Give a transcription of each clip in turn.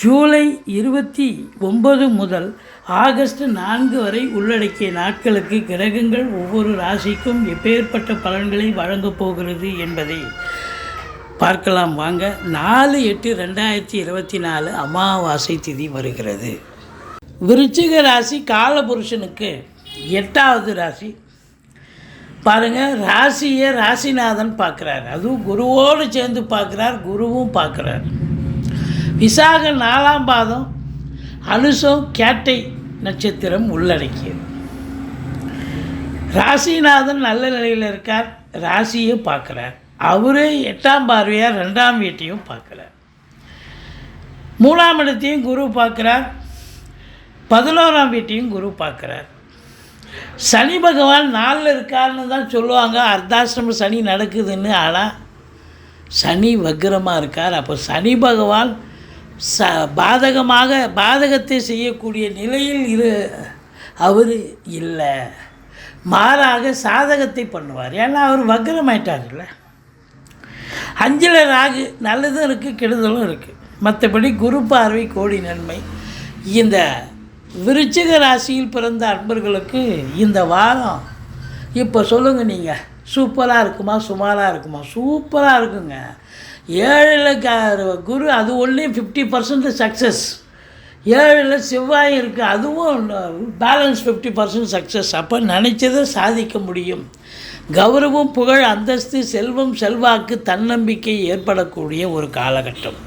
ஜூலை இருபத்தி ஒன்பது முதல் ஆகஸ்ட் நான்கு வரை உள்ளடக்கிய நாட்களுக்கு கிரகங்கள் ஒவ்வொரு ராசிக்கும் எப்பேற்பட்ட பலன்களை வழங்கப் போகிறது என்பதை பார்க்கலாம். வாங்க நாலு எட்டு ரெண்டாயிரத்தி இருபத்தி நாலு அமாவாசை திதி வருகிறது. விருச்சிக ராசி காலபுருஷனுக்கு எட்டாவது ராசி. பாருங்கள் ராசியை ராசிநாதன் பார்க்குறார். அதுவும் குருவோடு சேர்ந்து பார்க்குறார் குருவும் பார்க்குறார். விசாக நாலாம் பாதம் அனுசம் கேட்டை நட்சத்திரம் உள்ளடக்கியது. ராசிநாதன் நல்ல நிலையில் இருக்கார் ராசியை பார்க்குறார். அவரே எட்டாம் பார்வையார் ரெண்டாம் வீட்டையும் பார்க்குறார். மூணாம் இடத்தையும் குரு பார்க்குறார் பதினோராம் வீட்டையும் குரு பார்க்குறார். சனி பகவான் நாளில் இருக்காருன்னு தான் சொல்லுவாங்க அர்த்தாசிரம சனி நடக்குதுன்னு. ஆனால் சனி வக்ரமாக இருக்கார். அப்போ சனி பகவான் ச பாதகமாக பாதகத்தை செய்யக்கூடிய நிலையில் இரு அவர் இல்லை. மாறாக சாதகத்தை பண்ணுவார். ஏன்னா அவர் வக்கரமாயிட்டார்ல அஞ்சில் ராகு நல்லதும் இருக்குது கெடுதலும் இருக்குது மற்றபடி குரு பார்வை கோடி நன்மை. இந்த விருச்சிக ராசியில் பிறந்த அன்பர்களுக்கு இந்த வாரம் இப்போ சொல்லுங்கள் நீங்கள் சூப்பராக இருக்குமா சுமாராக இருக்குமா? சூப்பராக இருக்குங்க. ஏழில் க குரு அது ஒன்றையும் ஃபிஃப்டி பர்சன்ட் சக்ஸஸ் ஏழில் செவ்வாய் இருக்குது அதுவும் பேலன்ஸ் ஃபிஃப்டி பர்சன்ட் சக்ஸஸ் அப்போ நினச்சதை சாதிக்க முடியும். கௌரவம் புகழ் அந்தஸ்து செல்வம் செல்வாக்கு தன்னம்பிக்கை ஏற்படக்கூடிய ஒரு காலகட்டம்.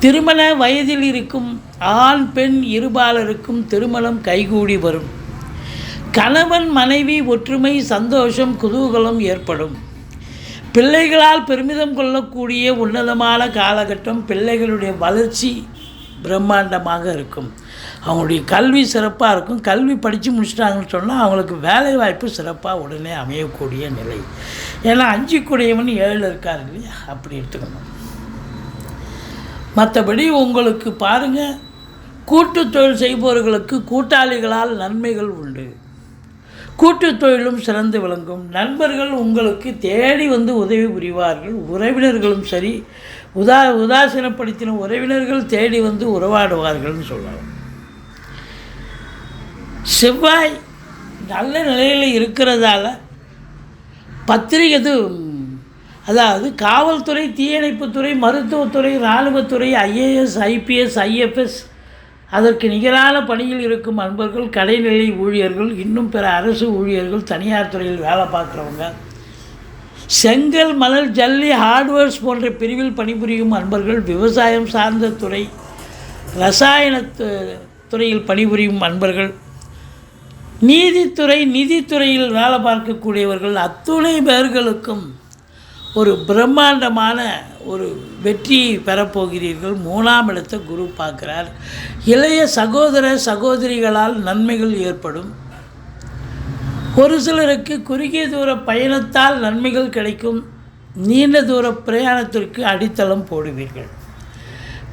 திருமண வயதில் இருக்கும் ஆண் பெண் இருபாலருக்கும் திருமணம் கைகூடி வரும். கணவன் மனைவி ஒற்றுமை சந்தோஷம் குதூகலம் ஏற்படும். பிள்ளைகளால் பெருமிதம் கொள்ளக்கூடிய உன்னதமான காலகட்டம் பிள்ளைகளுடைய வளர்ச்சி பிரம்மாண்டமாக இருக்கும். அவங்களுடைய கல்வி சிறப்பாக இருக்கும். கல்வி படித்து முடிச்சிட்டாங்கன்னு சொன்னால் அவங்களுக்கு வேலை வாய்ப்பு சிறப்பாக உடனே அமையக்கூடிய நிலை. ஏன்னா அஞ்சு கூடியவன் ஏழில் இருக்கார் இல்லையா? அப்படி எடுத்துக்கணும். மற்றபடி உங்களுக்கு பாருங்கள் கூட்டு தொழில் செய்பவர்களுக்கு கூட்டாளிகளால் நன்மைகள் உண்டு. கூட்டு தொழிலும் சிறந்து விளங்கும். நண்பர்கள் உங்களுக்கு தேடி வந்து உதவி புரிவார்கள். உறவினர்களும் சரி உதா உதாசீனப்படுத்தின உறவினர்கள் தேடி வந்து உறவாடுவார்கள்னு சொல்லலாம். செவ்வாய் நல்ல நிலையில் இருக்கிறதால பத்திரிகை இது அதாவது காவல்துறை தீயணைப்புத்துறை மருத்துவத்துறை இராணுவத்துறை ஐஏஎஸ் ஐபிஎஸ் ஐஎஃப்எஸ் அதற்கு நிகரான பணியில் இருக்கும் அன்பர்கள் கடைநிலை ஊழியர்கள் இன்னும் பிற அரசு ஊழியர்கள் தனியார் துறையில் வேலை பார்க்குறவங்க. செங்கல் மணல் ஜல்லி ஹார்ட்வேர்ஸ் போன்ற பிரிவில் பணிபுரியும் அன்பர்கள் விவசாயம் சார்ந்த துறை ரசாயன துறையில் பணிபுரியும் அன்பர்கள் நீதித்துறை நிதித்துறையில் வேலை பார்க்கக்கூடியவர்கள் அத்துணை பேர்களுக்கும் ஒரு பிரம்மாண்டமான ஒரு வெற்றி பெறப்போகிறீர்கள். மூணாம் இடத்தை குரு பார்க்குறார். இளைய சகோதர சகோதரிகளால் நன்மைகள் ஏற்படும். ஒரு சிலருக்கு குறுகிய தூர பயணத்தால் நன்மைகள் கிடைக்கும். நீண்ட தூர பிரயாணத்திற்கு அடித்தளம் போடுவீர்கள்.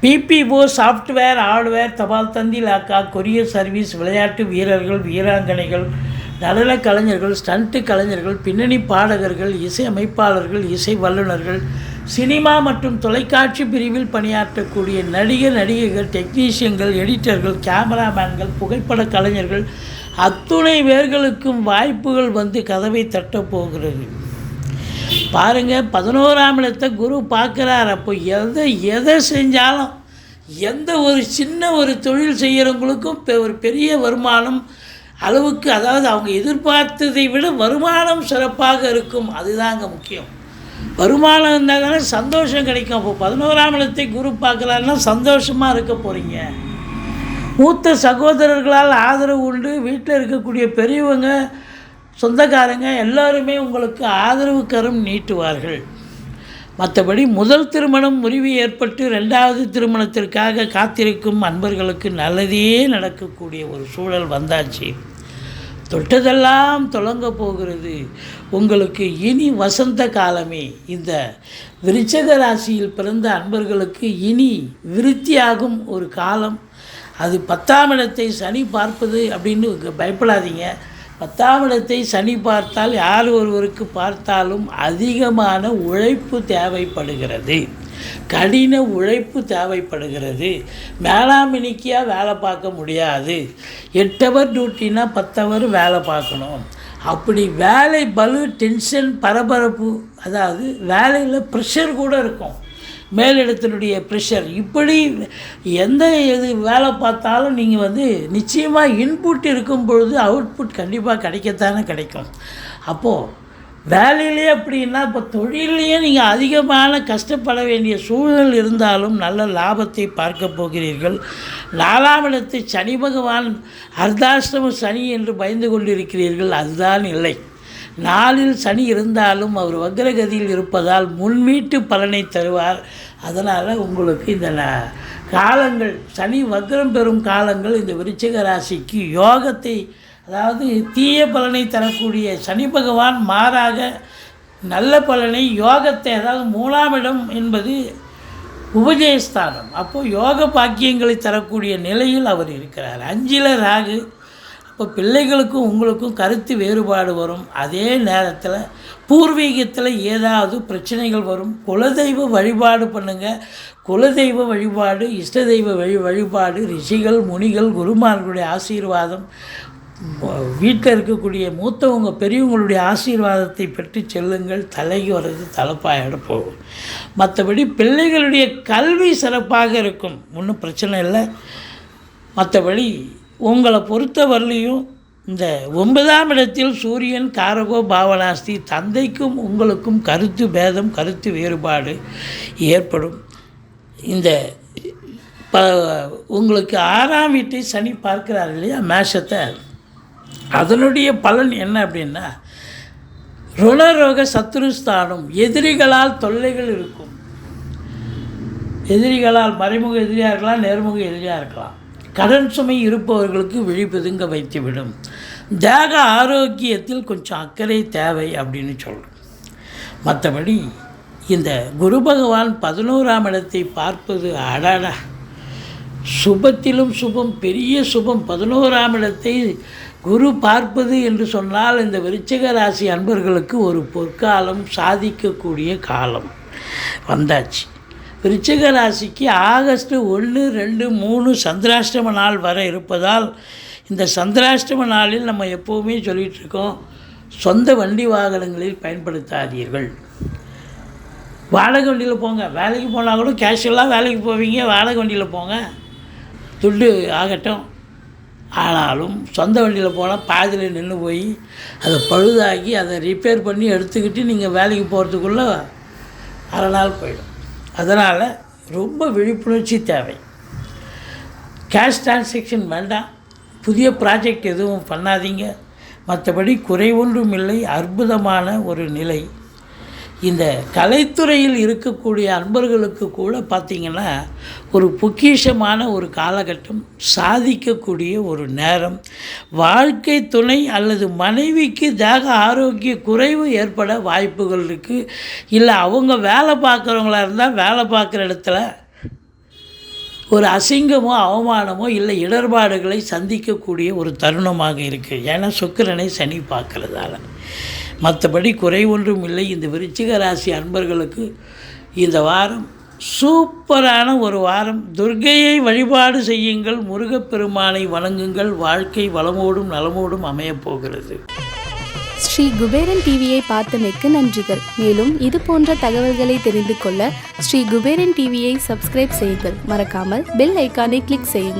பிபிஓ சாஃப்ட்வேர் ஹார்ட்வேர் தபால் தந்தி லாக்கா கொரியர் சர்வீஸ் விளையாட்டு வீரர்கள் வீராங்கனைகள் நடன கலைஞர்கள் ஸ்டண்ட்டு கலைஞர்கள் பின்னணி பாடகர்கள் இசை அமைப்பாளர்கள் இசை வல்லுநர்கள் சினிமா மற்றும் தொலைக்காட்சி பிரிவில் பணியாற்றக்கூடிய நடிகர் நடிகைகள் டெக்னீஷியன்கள் எடிட்டர்கள் கேமராமேன்கள் புகைப்பட கலைஞர்கள் அத்துணை பேர்களுக்கும் வாய்ப்புகள் வந்து கதவை தட்டப் போகிறது. பாருங்கள் பதினோராம் இடத்தை குரு பார்க்குறார். அப்போ எதை எதை செஞ்சாலும் எந்த ஒரு சின்ன ஒரு தொழில் செய்கிறவங்களுக்கும் ஒரு பெரிய வருமானம் அளவுக்கு அதாவது அவங்க எதிர்பார்த்ததை விட வருமானம் சிறப்பாக இருக்கும். அதுதாங்க முக்கியம். வருமானம் இருந்தால் தானே சந்தோஷம் கிடைக்கும். அப்போ பதினோராம் இடத்தை குரு பார்க்கலான்னா சந்தோஷமாக இருக்க போகிறீங்க மூத்த சகோதரர்களால் ஆதரவு உண்டு. வீட்டில் இருக்கக்கூடிய பெரியவங்க சொந்தக்காரங்க எல்லோருமே உங்களுக்கு ஆதரவு கரம் நீட்டுவார்கள். மற்றபடி முதல் திருமணம் முறிவு ஏற்பட்டு ரெண்டாவது திருமணத்திற்காக காத்திருக்கும் அன்பர்களுக்கு நல்லதே நடக்கக்கூடிய ஒரு சூழல் வந்தாச்சு. தொட்டதெல்லாம் தொடங்க போகிறது. உங்களுக்கு இனி வசந்த காலமே. இந்த விருச்சக ராசியில் பிறந்த அன்பர்களுக்கு இனி விருத்தியாகும் ஒரு காலம். அது பத்தாம் இடத்தை சனி பார்ப்பது அப்படின்னு பயப்படாதீங்க. பத்தாம் இடத்தை சனி பார்த்தால் யார் ஒருவருக்கு பார்த்தாலும் அதிகமான உழைப்பு தேவைப்படுகிறது. கடின உழைப்பு தேவைப்படுகிறது. மேலாமினிக்கியாக வேலை பார்க்க முடியாது. எட்டு ஹவர் டியூட்டினா பத்தவர் வேலை பார்க்கணும். அப்படி வேலை பலு டென்ஷன் பரபரப்பு அதாவது வேலையில் ப்ரெஷர் கூட இருக்கும். மேலிடத்தினுடைய ப்ரெஷர் இப்படி எந்த இது வேலை பார்த்தாலும் நீங்கள் வந்து நிச்சயமாக இன்புட் இருக்கும் பொழுது அவுட்புட் கண்டிப்பாக கிடைக்கத்தானே கிடைக்கும். அப்போது வேலையிலே அப்படின்னா இப்போ தொழிலையே நீங்கள் அதிகமான கஷ்டப்பட வேண்டிய சூழல் இருந்தாலும் நல்ல லாபத்தை பார்க்க போகிறீர்கள். நாலாம் இடத்து சனி பகவான் அர்த்தாஷ்டம சனி என்று பயந்து கொண்டிருக்கிறீர்கள். அதுதான் இல்லை. நாளில் சனி இருந்தாலும் அவர் வக்ரகதியில் இருப்பதால் முன்மீட்டு பலனை தருவார். அதனால் உங்களுக்கு இந்த காலங்கள் சனி வக்ரம் பெறும் காலங்கள் இந்த விருச்சிக ராசிக்கு யோகத்தை அதாவது தீய பலனை தரக்கூடிய சனி பகவான் மாறாக நல்ல பலனை யோகத்தை அதாவது மூணாம் இடம் என்பது உபஜயஸ்தானம். அப்போது யோக பாக்கியங்களை தரக்கூடிய நிலையில் அவர் இருக்கிறார். அஞ்சில ராகு அப்போ பிள்ளைகளுக்கும் உங்களுக்கும் கருத்து வேறுபாடு வரும். அதே நேரத்தில் பூர்வீகத்தில் ஏதாவது பிரச்சனைகள் வரும். குலதெய்வ வழிபாடு பண்ணுங்கள் குலதெய்வ வழிபாடு இஷ்ட தெய்வ வழி வழிபாடு ரிஷிகள் முனிகள் குருமார்களுடைய ஆசீர்வாதம் வீட்டில் இருக்கக்கூடிய மூத்தவங்க பெரியவங்களுடைய ஆசீர்வாதத்தை பெற்று செல்லுங்கள். தலைக்கு வர்றது தலைப்பாயிட போகும். மற்றபடி பிள்ளைகளுடைய கல்வி சிறப்பாக இருக்கும். ஒன்றும் பிரச்சனை இல்லை. மற்றபடி உங்களை பொறுத்தவரையிலையும் இந்த ஒன்பதாம் இடத்தில் சூரியன் காரகோ பாவனாஸ்தி தந்தைக்கும் உங்களுக்கும் கருத்து பேதம் கருத்து வேறுபாடு ஏற்படும். இந்த ப உங்களுக்கு ஆறாம் வீட்டை சனி பார்க்கிறார் இல்லையா? மேஷத்தை. அதனுடைய பலன் என்ன அப்படின்னா ருணரோக சத்ருஸ்தானம் எதிரிகளால் தொல்லைகள் இருக்கும். எதிரிகளால் மறைமுக எதிரியாக இருக்கலாம் நேர்முக எதிரியாக இருக்கலாம். கடன் சுமை இருப்பவர்களுக்கு விழிப்புதுங்க வைத்துவிடும். தேக ஆரோக்கியத்தில் கொஞ்சம் அக்கறை தேவை அப்படின்னு சொல்கிறோம் மற்றபடி இந்த குரு பகவான் பதினோராம் இடத்தை பார்ப்பது அடடா. சுபத்திலும் சுபம் பெரிய சுபம் பதினோராம் இடத்தை குரு பார்ப்பது என்று சொன்னால் இந்த விருச்சிக ராசி அன்பர்களுக்கு ஒரு பொற்காலம் சாதிக்கக்கூடிய காலம். வந்தாச்சு. விருச்சிக ராசிக்கு ஆகஸ்ட் ஒன்று ரெண்டு மூணு சந்திராஷ்டம நாள் வர இருப்பதால் இந்த சந்திராஷ்டம நாளில் நம்ம எப்போவுமே சொல்லிகிட்டு இருக்கோம் சொந்த வண்டி வாகனங்களில் பயன்படுத்தாதீர்கள். வாடகை வண்டியில் போங்க. வேலைக்கு போனால் கூட கேஷுவலாக வேலைக்கு போவீங்க. வாடகை வண்டியில் போங்க. துண்டு ஆகட்டும். ஆனாலும் சொந்த வண்டியில் போனால் பாதியில் நின்று போய் அதை பழுதாக்கி அதை ரிப்பேர் பண்ணி எடுத்துக்கிட்டு நீங்கள் வேலைக்கு போகிறதுக்குள்ளே அரை நாள் போயிடும். அதனால் ரொம்ப விழிப்புணர்ச்சி தேவை. கேஷ் டிரான்சேக்ஷன் வேண்டாம். புதிய ப்ராஜெக்ட் எதுவும் பண்ணாதீங்க. மற்றபடி குறை ஒன்றும் இல்லை. அற்புதமான ஒரு நிலை. இந்த கலைத்துறையில் இருக்கக்கூடிய அன்பர்களுக்கு கூட பார்த்திங்கன்னா ஒரு பொக்கிஷமான ஒரு காலகட்டம் சாதிக்கக்கூடிய ஒரு நேரம் வாழ்க்கை துணை அல்லது மனைவிக்கு தேக ஆரோக்கிய குறைவு ஏற்பட வாய்ப்புகள் இருக்குது இல்லை அவங்க வேலை பார்க்குறவங்களா இருந்தால் வேலை பார்க்குற இடத்துல ஒரு அசிங்கமோ அவமானமோ இல்லை இடர்பாடுகளை சந்திக்கக்கூடிய ஒரு தருணமாக இருக்குது ஏன்னா சுக்கிரனை சனி பார்க்குறதால. மற்றபடி குறை ஒன்றும் இல்லை. இந்த விருச்சிக ராசி அன்பர்களுக்கு இந்த வாரம் சூப்பரான ஒரு வாரம். துர்க்கையை வழிபாடு செய்யுங்கள். முருகப்பெருமானை வணங்குங்கள். வாழ்க்கை வளமோடும் நலமோடும் அமையப் போகிறது. ஸ்ரீ குபேரன் டிவியை பார்த்தமைக்கு நன்றிகள். மேலும் இது போன்ற தகவல்களை தெரிந்து கொள்ள ஸ்ரீ குபேரன் டிவியை சப்ஸ்கிரைப் செய்யுங்கள். மறக்காமல் பெல் ஐக்கானை கிளிக் செய்யுங்கள்.